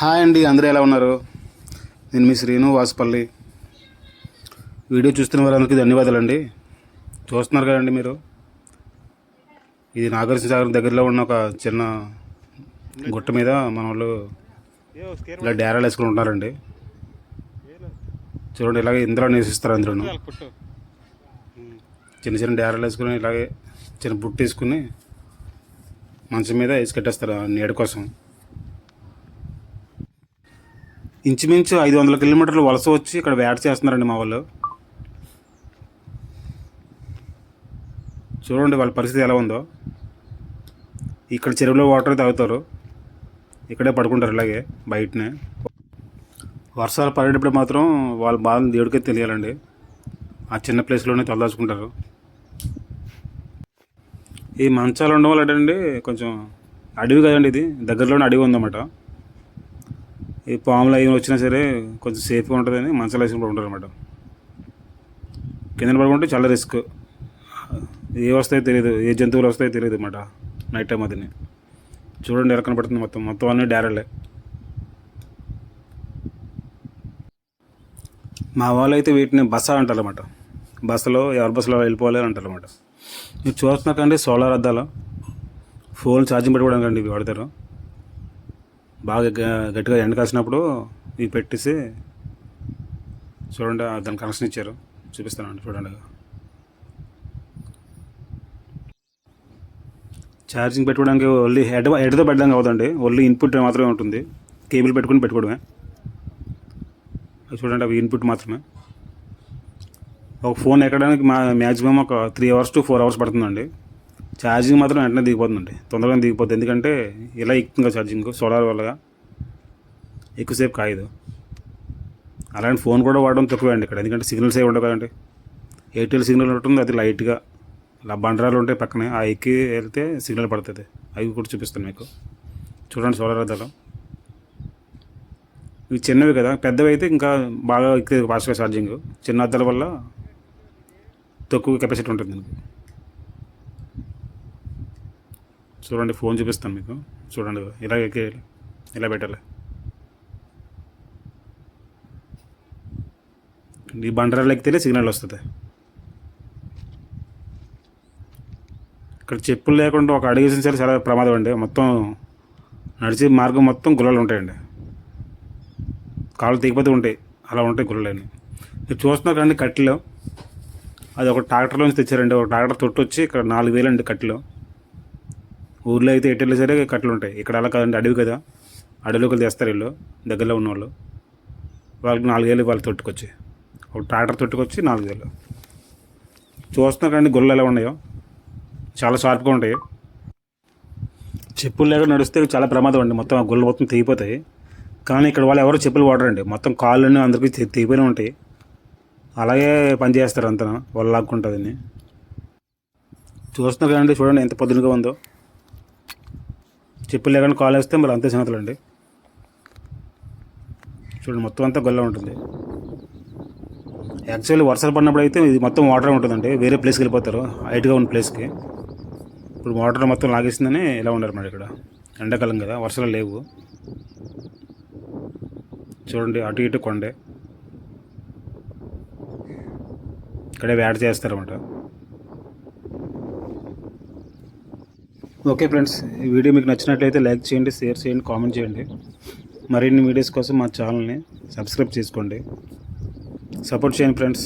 Hi అండి అందరూ ఎలా ఉన్నారు? నేను మీ శ్రీను వాసుపల్లి. వీడియో చూస్తున్న వారందరికీ ధన్యవాదాలు అండి చూస్తున్నారు కదండి మీరు? ఇది నాగార్జున సాగర్ దగ్గరలో ఉన్న ఒక చిన్న గుట్ట మీద మన వాళ్ళు ఇలా డేరాలు వేసుకుని ఉంటారండి. చూడండి ఇలాగే ఇందులో నివసిస్తారు అందరూ చిన్న చిన్న డేరాలు వేసుకుని ఇలాగే చిన్న బుట్టు వేసుకుని మంచం మీద వేసి కట్టేస్తారు నీడ కోసం. ఇంచుమించు ఐదు వందల కిలోమీటర్లు వలస వచ్చి ఇక్కడ వేట చేస్తున్నారండి మా వాళ్ళు. చూడండి వాళ్ళ పరిస్థితి ఎలా ఉందో. ఇక్కడ చెరువులో వాటర్ తాగుతారు. ఇక్కడే పడుకుంటారు ఇలాగే బయటనే. వర్షాలు పడేటప్పుడు మాత్రం వాళ్ళ బాధలు దేవుడికే తెలియాలండి. ఆ చిన్న ప్లేస్లోనే తలదాచుకుంటారు. ఈ మంచాలు ఉండడం వల్ల ఏంటండి కొంచెం అడవి కదండి ఇది. దగ్గరలోనే అడవి ఉందన్నమాట. ఈ పాములు అవి వచ్చినా సరే కొంచెం సేఫ్గా ఉంటుందని మంచాలు వేసుకుని ఉంటారు అనమాట కింద పడుకుంటే చాలా రిస్క్. ఏ వస్తాయో తెలియదు. ఏ జంతువులు వస్తాయో తెలియదు అన్నమాట నైట్ టైం అదిని. చూడండి ఎలా కనపడుతుంది మొత్తం. మొత్తం అన్నీ డేరలే. మా వాళ్ళు అయితే వీటిని బస అంటారు బస్సులో ఎవరి బస్సులో వెళ్ళిపోవాలి అని అంటారు అన్నమాట. మీరు చూస్తున్నాకండి సోలార్ అద్దాలు. ఫోన్ ఛార్జింగ్ పెట్టుకోవడానికి అండి ఇవి వాడతారు. బాగా గ- గట్టిగా ఎండ కాసినప్పుడు ఇవి పెట్టేసి చూడండి దాని కనెక్షన్ ఇచ్చారు. చూపిస్తానండి చూడండి. ఛార్జింగ్ పెట్టుకోవడానికి ఓన్లీ హెడ్ హెడ్తో పెట్టడానికి అవుతుంది ఓన్లీ ఇన్పుట్ మాత్రమే ఉంటుంది. కేబుల్ పెట్టుకుని పెట్టుకోవడమే. అది చూడండి అవి ఇన్పుట్ మాత్రమే. ఒక ఫోన్ ఎక్కడానికి మా మ్యాక్సిమం ఒక three hours to four hours పడుతుందండి. ఛార్జింగ్ మాత్రం వెంటనే దిగిపోతుందండి. తొందరగా దిగిపోతుంది ఎందుకంటే ఇలా ఎక్కుతుంది ఛార్జింగ్ సోలార్ వల్ల ఎక్కువసేపు కాయదు. అలాంటి ఫోన్ కూడా వాడడం తక్కువే అండి ఇక్కడ. ఎందుకంటే సిగ్నల్స్ ఏ ఉండవు కదండి. ఎయిర్టెల్ సిగ్నల్ ఉంటుంది. అది లైట్గా. ఇలా బండరాలు ఉంటాయి పక్కనే. ఆ ఎక్కి వెళ్తే సిగ్నల్ పడుతుంది. అవి కూడా చూపిస్తాను మీకు. చూడండి సోలార్ అద్దాలు. ఇవి చిన్నవి కదా. పెద్దవి అయితే ఇంకా బాగా ఎక్కువ ఫాస్ట్గా ఛార్జింగ్. చిన్న అద్దాల వల్ల తక్కువ కెపాసిటీ ఉంటుంది చూడండి ఫోన్ చూపిస్తాను మీకు. చూడండి ఇలా ఎక్కేయాలి ఇలా పెట్టాలి. ఈ బండరాలు ఎక్కితేనే సిగ్నల్ వస్తుంది. ఇక్కడ చెప్పులు లేకుండా ఒక అడుగు సరే చాలా ప్రమాదం అండి. మొత్తం నడిచే మార్గం మొత్తం గుల్లలు ఉంటాయండి. కాళ్ళు తెగిపోతూ ఉంటాయి. అలా ఉంటాయి గుల్లలన్నీ. మీరు చూస్తున్నారు కానీ కట్టెలు. అది ఒక ట్రాక్టర్లోంచి తెచ్చారండి. ఒక ట్రాక్టర్ తొట్టు వచ్చి ఇక్కడ నాలుగు వేలు అండి కట్టెలు. ఊర్లో అయితే ఎటు సరే కట్టలు ఉంటాయి. ఇక్కడ అలా కాదండి అడవి కదా. అడవిలోకి తెస్తారు వీళ్ళు దగ్గరలో ఉన్నవాళ్ళు వాళ్ళకి నాలుగేళ్ళు వాళ్ళు తొట్టుకొచ్చి. ఒక ట్రాక్టర్ తొట్టుకొచ్చి నాలుగేళ్ళు. చూస్తున్నారు కానీ గుళ్ళు ఎలా ఉన్నాయో. చాలా షార్ప్గా ఉంటాయి. చెప్పులు లేక నడిస్తే చాలా ప్రమాదం అండి. మొత్తం ఆ గుళ్ళు మొత్తం తెగిపోతాయి. కానీ ఇక్కడ వాళ్ళు ఎవరు చెప్పులు వాడరండి. మొత్తం కాళ్ళన్నీ అందరికీ తె- తెగిపోయినా ఉంటాయి. అలాగే పని చేస్తారు అంతా వాళ్ళు లాక్కుంటుందని చూస్తున్నారు కదండి చూడండి ఎంత పొద్దునగా ఉందో. చెప్పులు లేకుండా కాల్ వేస్తే మరి అంతే సంగతులు అండి. చూడండి మొత్తం అంతా గొల్ల ఉంటుంది. యాక్చువల్లీ వర్షాలు పడినప్పుడు అయితే ఇది మొత్తం వాటర్ ఉంటుందండి. వేరే ప్లేస్కి వెళ్ళిపోతారు. హైట్గా ఉన్న ప్లేస్కి ఇప్పుడు వాటర్ మొత్తం లాగేసిందని ఇలా ఉన్నారు మరి ఇక్కడ. ఎండాకాలం కదా వర్షాలు లేవు. చూడండి అటు ఇటు కొండే. ఇక్కడే వేట చేస్తారన్నమాట. ఓకే ఫ్రెండ్స్ ఈ వీడియో మీకు నచ్చినట్లయితే లైక్ చేయండి షేర్ చేయండి కామెంట్ చేయండి. మరిన్ని వీడియోస్ కోసం మా ఛానల్ని సబ్స్క్రైబ్ చేసుకోండి. సపోర్ట్ చేయండి ఫ్రెండ్స్.